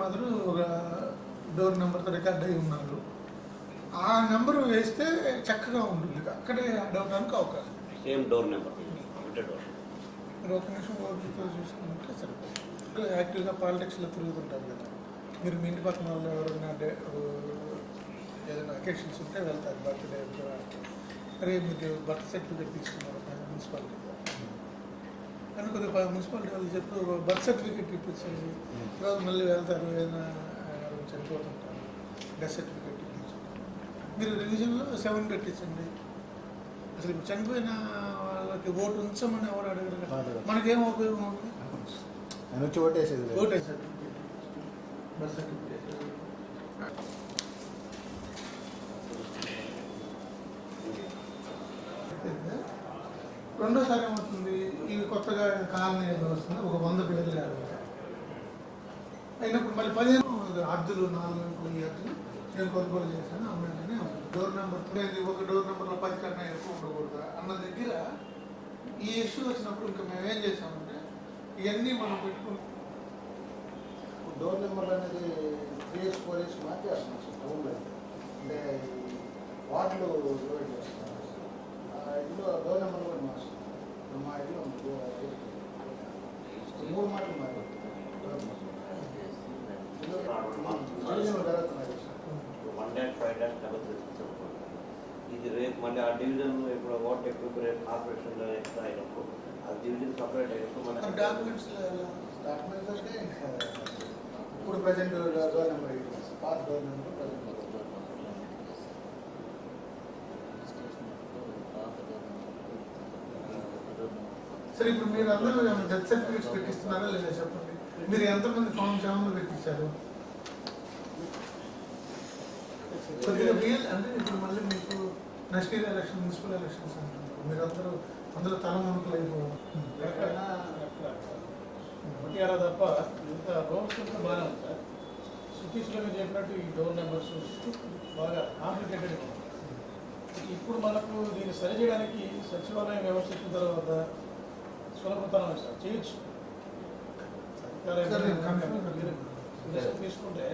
ఒక డోర్ నెంబర్తో రికార్డ్ అయి ఉన్నారు. ఆ నెంబర్ వేస్తే చక్కగా ఉంటుంది. అక్కడే యాడ్ అవడానికి అవకాశం సేమ్ డోర్ నెంబర్. మీరు ఒక నిమిషం ఓపికతో చూసుకుంటే సరిపోతుంది. యాక్టివ్గా పాలిటిక్స్లో తిరుగుతుంటారు కదా. మీరు మీ ఇంటి పక్కన వాళ్ళు ఎవరైనా ఏదైనా అకేషన్స్ ఉంటే వెళ్తారు. బర్త్డే అరే మీకు బర్త్ సర్టిఫికేట్ తీసుకున్నారు. కొద్దిగా మున్సిపాలిటీ వాళ్ళు చెప్పి బర్త్ సర్టిఫికేట్ ఇప్పించండి తర్వాత మళ్ళీ వెళ్తారు ఏదైనా చనిపోతుంటారు డెత్ సర్టిఫికేట్ ఇప్పించండి మీరు రివిజన్లో సెవెన్ పెట్టించండి. అసలు ఇప్పుడు చనిపోయిన వాళ్ళకి ఓటు ఉంచమని ఎవరు అడగరు. మనకేం ఉపయోగం ఉంది? వచ్చి ఓటేసేది. ఓటే సర్టిఫికేట్ బర్త్ సర్టిఫికేట్. రెండోసారి ఏమవుతుంది? ఇవి కొత్తగా కాలనీ వస్తుంది ఒక వంద పేర్లు కాదు అయినప్పుడు మళ్ళీ పదిహేను అర్జులు నాలుగు ఈ అర్జులు నేను కొనుగోలు చేశాను అమ్మాయిని డోర్ నెంబర్ లేదు ఒక డోర్ నెంబర్లో పది కన్నా ఎక్కువ ఉండకూడదు. అన్న దగ్గర ఈ ఇష్యూ వచ్చినప్పుడు ఇంకా మేము ఏం చేసామంటే ఇవన్నీ మనం పెట్టుకుంటాం డోర్ నెంబర్ అనేది త్రీ ఇయర్స్ ఫోర్ ఇయర్స్ మార్చేస్తున్నాం సార్ టౌన్లో అంటే వార్డులు డివైడ్ చేస్తున్నారు డోర్ నెంబర్ ఇప్పుడు మా ఇంట్లో ఉంది డోర్ ఐదు. మూడు మాటలు మారి జరుగుతున్నాయి sir one dash five dash double three ఇది రేపు మళ్ళీ ఆ డివిజన్ ఇప్పుడు ఓట్ ఎక్కువ రేపు కార్పొరేషన్లో ఎక్స్ట్రా అయినప్పుడు ఆ డివిజన్ సపరేట్ అయినప్పుడు మన డాక్యుమెంట్స్ డాక్యుమెంట్స్ అంటే ఇంకా ఇప్పుడు ప్రజెంట్ డోర్ నెంబర్ ఎయిట్ పాత డోర్ నెంబర్ ప్రజెంట్ సరే ఇప్పుడు మీరు అందరూ డెత్ సర్టిఫికేట్స్ పెట్టిస్తున్నారా లేదా చెప్పండి? మీరు ఎంతమంది ఫామ్ సెవెన్లు పెట్టించారు? కొద్దిగా రియల్ అంటే ఇప్పుడు మళ్ళీ మీకు next year election municipal elections అంటున్నారు. మీరు అందరూ అందులో తలమునకలు అయిపోవాలి ఎక్కడైనా తప్ప ఇంత రోడ్స్ అంతా బాగానే ఉంది? సార్ సిటీస్లో మీరు చెప్పినట్టు ఈ డోర్ నెంబర్స్ బాగా కాంప్లికేటెడ్ ఇప్పుడు మనకు దీన్ని సరి చేయడానికి సచివాలయం వ్యవస్థించిన తర్వాత సులభతరం సార్ చేయొచ్చు తీసుకుంటే